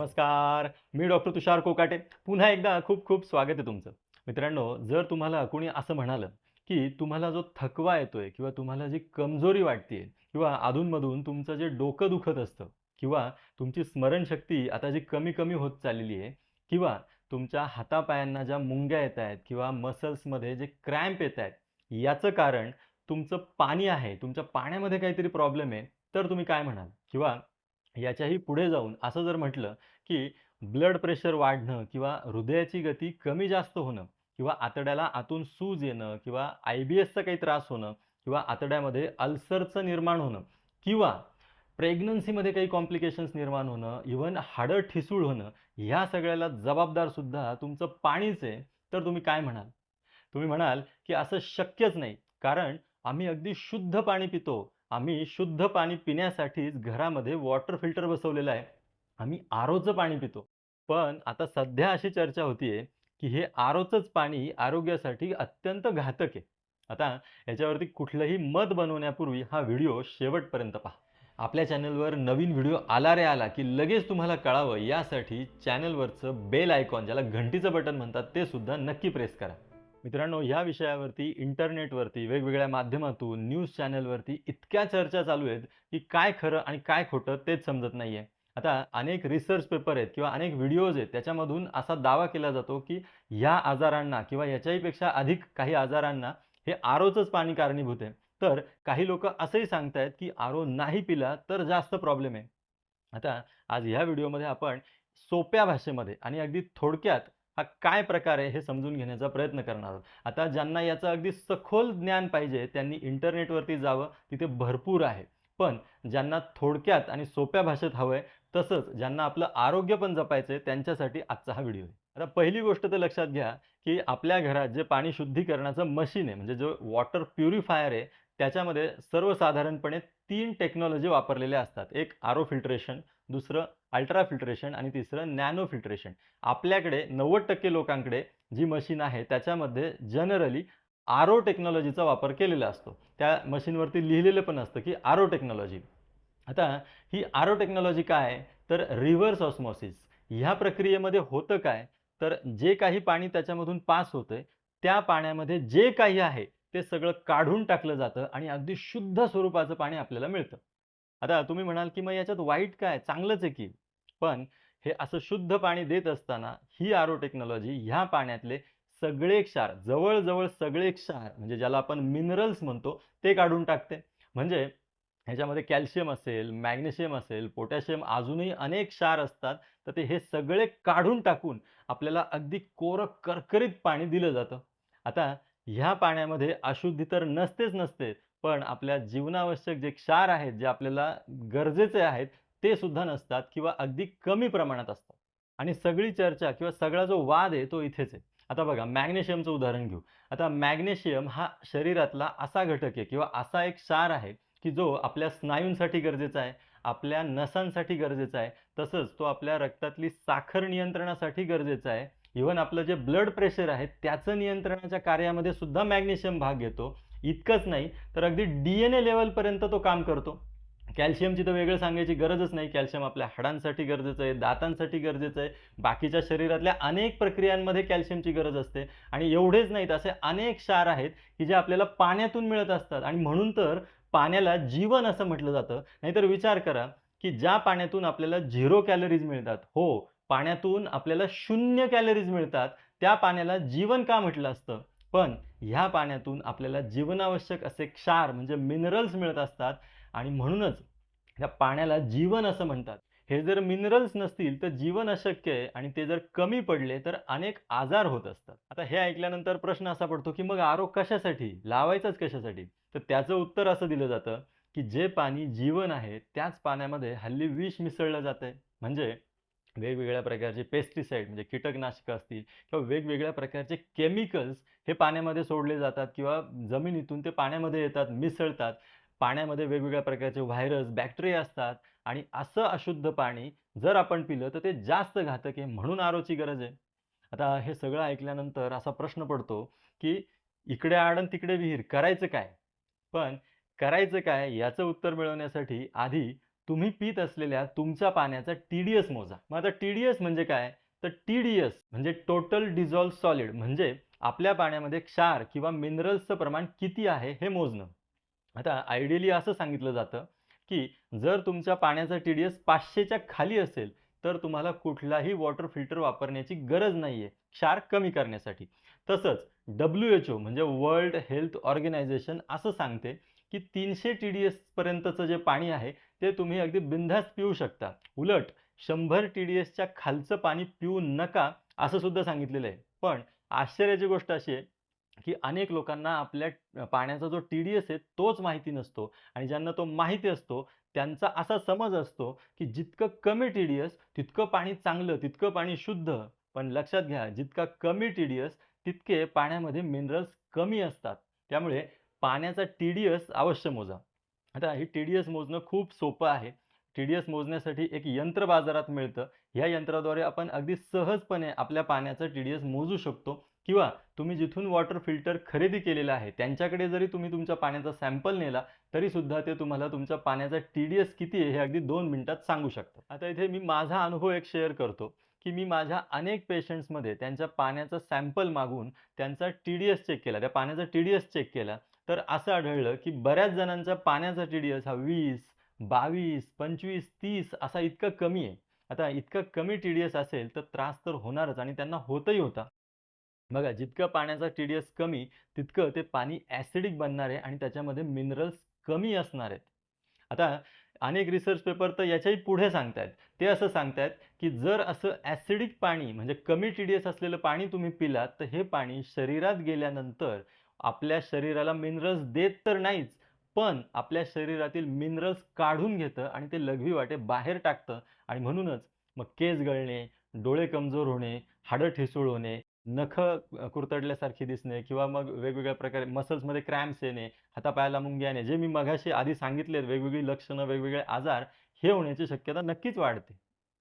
नमस्कार मी डॉक्टर तुषार कोकाटे. पुन्हा एकदा खूप खूप स्वागत आहे तुमचं. मित्रांनो जर तुम्हाला कोणी असं म्हणालं की तुम्हाला जो थकवा येतोय किंवा तुम्हाला जी कमजोरी वाटते किंवा अधूनमधून तुमचं जे डोकं दुखत असतं किंवा तुमची स्मरणशक्ती आता जी कमी कमी होत चाललेली आहे किंवा तुमच्या हातापायांना ज्या मुंग्या येत आहेत किंवा मसल्समध्ये जे क्रॅम्प येत आहेत याचं कारण तुमचं पाणी आहे तुमच्या पाण्यामध्ये काहीतरी प्रॉब्लेम आहे तर तुम्ही काय म्हणाल? किंवा याच्याही पुढे जाऊन असं जर म्हटलं की ब्लड प्रेशर वाढणं किंवा हृदयाची गती कमी जास्त होणं किंवा आतड्याला आतून सूज येणं किंवा आय बी एसचा काही त्रास होणं किंवा आतड्यामध्ये अल्सरचं निर्माण होणं किंवा प्रेग्नन्सीमध्ये काही कॉम्प्लिकेशन्स निर्माण होणं इव्हन हाडं ठिसूळ होणं ह्या सगळ्याला जबाबदार सुद्धा तुमचं पाणीच आहे. तर तुम्ही काय म्हणाल? तुम्ही म्हणाल की असं शक्यच नाही. कारण आम्ही अगदी शुद्ध पाणी पितो. आम्ही शुद्ध पाणी पिण्यासाठीच घरामध्ये वॉटर फिल्टर बसवलेलं आहे. आम्ही आरोचं पाणी पितो. पण आता सध्या अशी चर्चा होतीये की हे आरोचंच पाणी आरोग्यासाठी अत्यंत घातक आहे. आता याच्यावरती कुठलंही मत बनवण्यापूर्वी हा व्हिडिओ शेवटपर्यंत पहा. आपल्या चॅनलवर नवीन व्हिडिओ आला रे आला की लगेच तुम्हाला कळावं यासाठी चॅनलवरचं बेल आयकॉन ज्याला घंटीचं बटन म्हणतात ते सुद्धा नक्की प्रेस करा. मित्रांनो या विषयावरती इंटरनेटवरती वेगवेगळ्या माध्यमातून न्यूज चॅनलवरती इतक्या चर्चा चालू आहेत की काय खरं आणि काय खोटं तेच समजत नाही आहे आता अनेक रिसर्च पेपर आहेत किंवा अनेक व्हिडिओज आहेत त्याच्यामधून असा दावा केला जातो की ह्या आजारांना किंवा याच्याहीपेक्षा अधिक काही आजारांना हे आरोचंच पाणी कारणीभूत आहे. तर काही लोक असंही सांगतायत की आरो नाही पिला तर जास्त प्रॉब्लेम आहे. आता आज ह्या व्हिडिओमध्ये आपण सोप्या भाषेमध्ये आणि अगदी थोडक्यात हा काय प्रकार आहे हे समजून घेण्याचा प्रयत्न करणार आहोत. आता ज्यांना याचं अगदी सखोल ज्ञान पाहिजे त्यांनी इंटरनेटवरती जावं तिथे भरपूर आहे. पण ज्यांना थोडक्यात आणि सोप्या भाषेत हवं आहे तसंच ज्यांना आपलं आरोग्य पण जपायचं आहे त्यांच्यासाठी आजचा हा व्हिडिओ आहे. आता पहिली गोष्ट तर लक्षात घ्या की आपल्या घरात जे पाणी शुद्धीकरणाचं मशीन आहे म्हणजे जो वॉटर प्युरिफायर आहे त्याच्यामध्ये सर्वसाधारणपणे तीन टेक्नॉलॉजी वापरलेल्या असतात. एक आरो फिल्ट्रेशन दुसरं अल्ट्रा फिल्ट्रेशन आणि तिसरं नॅनो फिल्ट्रेशन. आपल्याकडे नव्वद टक्के लोकांकडे जी मशीन आहे त्याच्यामध्ये जनरली आरो टेक्नॉलॉजीचा वापर केलेला असतो. त्या मशीनवरती लिहिलेलं पण असतं की आरो टेक्नॉलॉजी. आता ही आरो टेक्नॉलॉजी काय? आहे तर रिव्हर्स ऑस्मॉसिस. ह्या प्रक्रियेमध्ये होतं काय? तर जे काही पाणी त्याच्यामधून पास होतं त्या पाण्यामध्ये जे काही आहे ते सगळं काढून टाकलं जातं आणि अगदी शुद्ध स्वरूपाचं पाणी आपल्याला मिळतं. आता तुम्ही म्हणाल की मग याच्यात वाईट काय? चांगलंच आहे की. पण हे असं शुद्ध पाणी देत असताना ही आरो टेक्नॉलॉजी ह्या पाण्यातले सगळे क्षार जवळजवळ सगळे क्षार म्हणजे ज्याला आपण मिनरल्स म्हणतो ते काढून टाकते. म्हणजे ह्याच्यामध्ये कॅल्शियम असेल मॅग्नेशियम असेल पोटॅशियम अजूनही अनेक क्षार असतात. तर ते हे सगळे काढून टाकून आपल्याला अगदी कोरं करकरीत पाणी दिलं जातं. आता ह्या पाण्यामध्ये अशुद्धी तर नसतेच नसते. पण आपल्या जीवनावश्यक जे क्षार आहेत जे आपल्याला गरजेचे आहेत ते सुद्धा नसतात किंवा अगदी कमी प्रमाणात असतात. आणि सगळी चर्चा किंवा सगळा जो वाद आहे तो इथेच आहे. आता बघा मॅग्नेशियमचं उदाहरण घेऊ. आता मॅग्नेशियम हा शरीरातला असा घटक आहे किंवा असा एक क्षार आहे की जो आपल्या स्नायूंसाठी गरजेचा आहे आपल्या नसांसाठी गरजेचा आहे तसंच तो आपल्या रक्तातली साखर नियंत्रणासाठी गरजेचा आहे. इव्हन आपलं जे ब्लड प्रेशर आहे त्याचं नियंत्रणाच्या कार्यामध्ये सुद्धा मॅग्नेशियम भाग घेतो. इतकंच नाही तर अगदी डी एन ए लेवलपर्यंत तो काम करतो. कॅल्शियमची तर वेगळं सांगायची गरजच नाही. कॅल्शियम आपल्या हाडांसाठी गरजेचं आहे दातांसाठी गरजेचं आहे बाकीच्या शरीरातल्या अनेक प्रक्रियांमध्ये कॅल्शियमची गरज असते. आणि एवढेच नाहीत असे अनेक क्षार आहेत की जे आपल्याला पाण्यातून मिळत असतात. आणि म्हणून तर पाण्याला जीवन असं म्हटलं जातं. नाहीतर विचार करा की ज्या पाण्यातून आपल्याला झिरो कॅलरीज मिळतात हो पाण्यातून आपल्याला शून्य कॅलरीज मिळतात त्या पाण्याला जीवन का म्हटलं असतं? पण ह्या पाण्यातून आपल्याला जीवनावश्यक असे क्षार म्हणजे मिनरल्स मिळत असतात. आणि म्हणूनच या पाण्याला जीवन असं म्हणतात. हे जर मिनरल्स नसतील तर जीवन अशक्य आहे आणि ते जर कमी पडले तर अनेक आजार होत असतात. आता हे ऐकल्यानंतर प्रश्न असा पडतो की मग आरो कशासाठी? लावायचाच कशासाठी? तर त्याचं उत्तर असं दिलं जातं की जे पाणी जीवन आहे त्याच पाण्यामध्ये हल्ली विष मिसळलं जातंय. म्हणजे वेगवेगळ्या प्रकारचे पेस्टिसाईड म्हणजे कीटकनाशकं असतील किंवा वेगवेगळ्या प्रकारचे केमिकल्स हे पाण्यामध्ये सोडले जातात किंवा जमिनीतून ते पाण्यामध्ये येतात मिसळतात. पाण्यामध्ये वेगवेगळ्या प्रकारचे व्हायरस बॅक्टेरिया असतात आणि असं अशुद्ध पाणी जर आपण पिलं तर ते जास्त घातक आहे म्हणून आरोची गरज आहे. आता हे सगळं ऐकल्यानंतर असा प्रश्न पडतो की इकडे आडन तिकडे विहीर करायचं काय? पण करायचं काय याचं उत्तर मिळवण्यासाठी आधी तुम्ही पीत असलेल्या तुमच्या पाण्याचा टी-डी-एस मोजा. मग आता टी-डी-एस म्हणजे काय? तर टी-डी-एस म्हणजे टोटल डिझॉल्व सॉलिड म्हणजे आपल्या पाण्यामध्ये क्षार किंवा मिनरल्सचं प्रमाण किती आहे हे मोजणं. आता आयडियली असं सांगितलं जातं, की जर तुमच्या पाण्याचा टी-डी-एस 500च्या खाली असेल, तर तुम्हाला कुठलाही वॉटर फिल्टर वापरण्याची गरज नाहीये, क्षार कमी करण्यासाठी. तसंच डब्ल्यू-एच-ओ म्हणजे वर्ल्ड हेल्थ ऑर्गनायझेशन असं सांगते, की तीनशे टी डी एसपर्यंतचं जे पाणी आहे, ते तुम्ही अगदी बिनधास्त पिऊ शकता. उलट शंभर टी-डी-एसच्या खालचं पाणी पिऊ नका, असं सुद्धा सांगितलेलं आहे. पण आश्चर्याची गोष्ट अशी आहे, की अनेक लोकांना आपल्या पाण्याचा जो टी-डी-एस आहे, तोच माहिती नसतो आणि ज्यांना तो माहिती असतो, त्यांचा असा समज असतो, की जितकं कमी टी-डी-एस तितकं पाणी चांगलं, तितकं पाणी शुद्ध. पण लक्षात घ्या, जितका कमी टी-डी-एस तितके पाण्यामध्ये मिनरल्स कमी असतात. त्यामुळे पाण्याचा टी-डी-एस अवश्य मोजा. आता हे टी-डी-एस मोजणं खूप सोपं आहे. टी-डी-एस मोजण्यासाठी एक यंत्र बाजारात मिळतं. या यंत्राद्वारे आपण अगदी सहजपणे आपल्या पाण्याचा टी-डी-एस मोजू शकतो किंवा तुम्ही जिथून वॉटर फिल्टर खरेदी केलेलं आहे, त्यांच्याकडे जरी तुम्ही तुमच्या पाण्याचा सॅम्पल नेला, तरीसुद्धा ते तुम्हाला तुमच्या पाण्याचा टी-डी-एस किती आहे, हे अगदी दोन मिनिटात सांगू शकतात. आता इथे मी माझा अनुभव एक शेअर करतो, की मी माझ्या अनेक पेशंट्समध्ये त्यांच्या पाण्याचा सॅम्पल मागून त्यांचा टी-डी-एस चेक केला. त्या पाण्याचा टी-डी-एस चेक केला. तर असं आढळलं, की बऱ्याच जणांचा पाण्याचा टी-डी-एस हा 20, 22, 25, 30 असा इतका कमी आहे. आता इतका कमी टी-डी-एस असेल, तर त्रास तर होणारच आणि त्यांना होतही होता. बघा, जितकं पाण्याचा टी-डी-एस कमी, तितकं ते पाणी ॲसिडिक बनणार आहे आणि त्याच्यामध्ये मिनरल्स कमी असणार आहेत. आता अनेक रिसर्च पेपर तर याच्याही पुढे सांगतायत. ते असं सांगतायत, की जर असं ॲसिडिक पाणी म्हणजे कमी टी-डी-एस असलेलं पाणी तुम्ही पिलात, तर हे पाणी शरीरात गेल्यानंतर आपल्या शरीराला मिनरल्स देत तर नाहीच, पण आपल्या शरीरातील मिनरल्स काढून घेतं आणि ते लघवी वाटे बाहेर टाकतं आणि म्हणूनच मग केस गळणे, डोळे कमजोर होणे, हाडं ठिसूळ होणे, नख कुरतडल्यासारखी दिसणे किंवा मग वेगवेगळ्या प्रकारे मसल्समध्ये क्रॅम्प्स येणे, हातापायाला मुंग्या येणे, जे मी मघाशी आधी सांगितलेत वेगवेगळी लक्षणं, वेगवेगळे आजार, हे होण्याची शक्यता नक्कीच वाढते.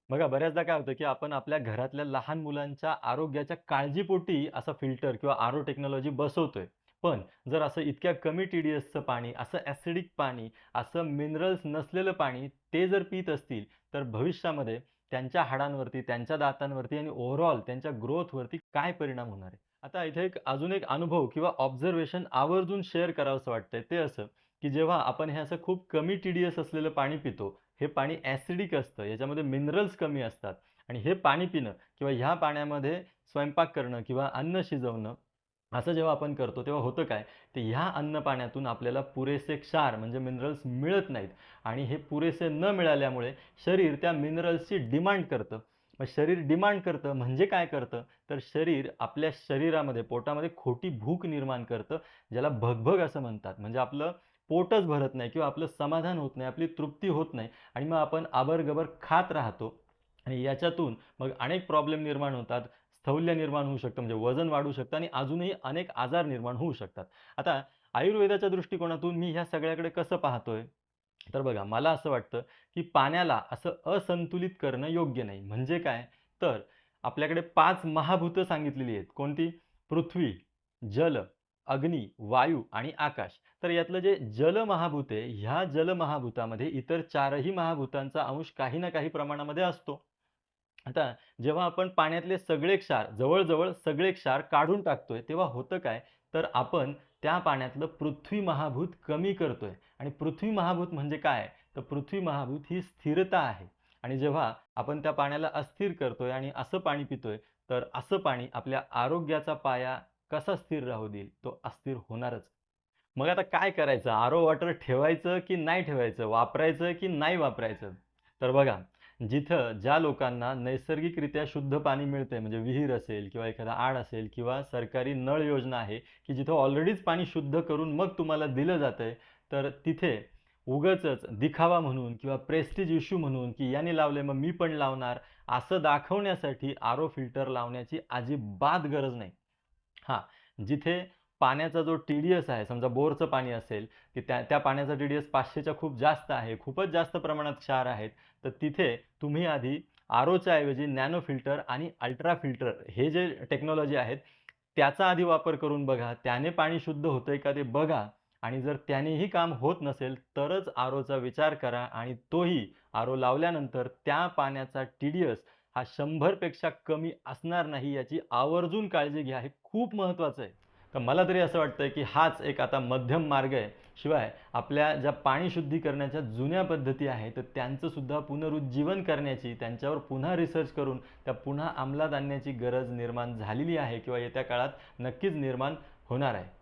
बघा, बऱ्याचदा काय होतं, की आपण आपल्या घरातल्या लहान मुलांच्या आरोग्याच्या काळजीपोटी असा फिल्टर किंवा आरो टेक्नॉलॉजी बसवतोय. पण जर असं इतक्या कमी टी-डी-एसचं पाणी, असं ॲसिडिक पाणी, असं मिनरल्स नसलेलं पाणी ते जर पित असतील, तर भविष्यामध्ये त्यांच्या हाडांवरती, त्यांच्या दातांवरती आणि ओव्हरऑल त्यांच्या ग्रोथवरती काय परिणाम होणार आहे? आता इथे एक अजून एक अनुभव किंवा ऑब्झर्वेशन आवर्जून शेअर करावंसं वाटतंय. ते असं, की जेव्हा आपण हे असं खूप कमी टी-डी-एस असलेलं पाणी पितो, हे पाणी ॲसिडिक असतं, याच्यामध्ये मिनरल्स कमी असतात आणि हे पाणी पिणं किंवा ह्या पाण्यामध्ये स्वयंपाक करणं किंवा अन्न शिजवणं, असं जेव्हा आपण करतो, तेव्हा होतं काय? तर ह्या अन्नपाण्यातून आपल्याला पुरेसे क्षार म्हणजे मिनरल्स मिळत नाहीत आणि हे पुरेसे न मिळाल्यामुळे शरीर त्या मिनरल्सची डिमांड करतं. मग शरीर डिमांड करतं म्हणजे काय करतं? तर शरीर आपल्या शरीरामध्ये, पोटामध्ये खोटी भूक निर्माण करतं, ज्याला भगभग असं म्हणतात. म्हणजे आपलं पोटच भरत नाही किंवा आपलं समाधान होत नाही, आपली तृप्ती होत नाही आणि मग आपण आबरगबर खात राहतो आणि याच्यातून मग अनेक प्रॉब्लेम निर्माण होतात. स्थौल्य निर्माण होऊ शकतं, म्हणजे वजन वाढू शकतं आणि अजूनही अनेक आजार निर्माण होऊ शकतात. आता आयुर्वेदाच्या दृष्टिकोनातून मी ह्या सगळ्याकडे कसं पाहतोय? तर बघा, मला असं वाटतं, की पाण्याला असं असंतुलित करणं योग्य नाही. म्हणजे काय? तर आपल्याकडे पाच महाभूतं सांगितलेली आहेत. कोणती? पृथ्वी, जल, अग्नी, वायू आणि आकाश. तर यातलं जे जल महाभूत आहे, ह्या जल महाभूतामध्ये इतर चारही महाभूतांचा अंश काही ना काही प्रमाणामध्ये असतो. आता जेव्हा आपण पाण्यातले सगळे क्षार, जवळजवळ सगळे क्षार काढून टाकतोय, तेव्हा होतं काय? तर आपण त्या पाण्यातलं पृथ्वी महाभूत कमी करतोय आणि पृथ्वी महाभूत म्हणजे काय? तर पृथ्वी महाभूत ही स्थिरता आहे आणि जेव्हा आपण त्या पाण्याला अस्थिर करतोय आणि असं पाणी पितोय, तर असं पाणी आपल्या आरोग्याचा पाया कसा स्थिर राहू देईल? तो अस्थिर होणारच. मग आता काय करायचं? आरो वॉटर ठेवायचं की नाही ठेवायचं? वापरायचं की नाही वापरायचं? तर बघा, जिथं ज्या लोकांना नैसर्गिकरित्या शुद्ध पाणी मिळते म्हणजे विहीर असेल किंवा एखादा आड असेल किंवा सरकारी नळ योजना आहे, की जिथं ऑलरेडीच पाणी शुद्ध करून मग तुम्हाला दिलं जातं आहे तर तिथे उगाचच दिखावा म्हणून किंवा प्रेस्टिज इश्यू म्हणून, की याने लावले मग मी पण लावणार, असं दाखवण्यासाठी आरो फिल्टर लावण्याची अजिबात गरज नाही. हां, जिथे पाण्याचा जो टी-डी-एस आहे, समजा बोरचं पाणी असेल, की त्या त्या पाण्याचा टी-डी-एस 500च्या खूप जास्त आहे, खूपच जास्त प्रमाणात क्षार आहेत, तर तिथे तुम्ही आधी आरोच्या ऐवजी नॅनो फिल्टर आणि अल्ट्रा फिल्टर हे जे टेक्नॉलॉजी आहेत, त्याचा आधी वापर करून बघा. त्याने पाणी शुद्ध होतंय का ते बघा आणि जर त्यानेही काम होत नसेल तरच आर ओचा विचार करा आणि तोही आर ओ लावल्यानंतर त्या पाण्याचा टी डी एस हा शंभरपेक्षा कमी असणार नाही याची आवर्जून काळजी घ्या हे खूप महत्त्वाचं आहे तर मला तरी असं वाटतं की हाच एक आता मध्यम मार्ग आहे. शिवाय आपल्या ज्या पाणी शुद्धी करण्याच्या जुन्या पद्धती आहेत तर त्यांचंसुद्धा पुनरुज्जीवन करण्याची त्यांच्यावर पुन्हा रिसर्च करून त्या पुन्हा अंमलात आणण्याची गरज निर्माण झालेली आहे किंवा येत्या काळात नक्कीच निर्माण होणार आहे.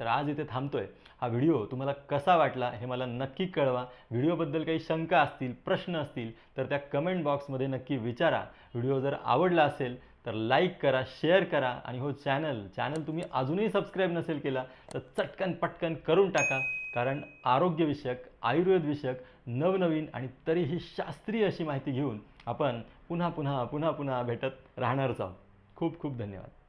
तर आज इथे थांबतोय. हा व्हिडिओ तुम्हाला कसा वाटला हे मला नक्की कळवा. व्हिडिओबद्दल काही शंका असतील प्रश्न असतील तर त्या कमेंट बॉक्समध्ये नक्की विचारा. व्हिडिओ जर आवडला असेल तर लाईक करा शेअर करा आणि हो चॅनल चॅनल तुम्ही अजूनही सबस्क्राईब नसेल केला तर चटकन पटकन करून टाका. कारण आरोग्यविषयक आयुर्वेदविषयक नवनवीन आणि तरीही शास्त्रीय अशी माहिती घेऊन आपण पुन्हा पुन्हा पुन्हा पुन्हा भेटत राहणारच आहोत. खूप खूप धन्यवाद.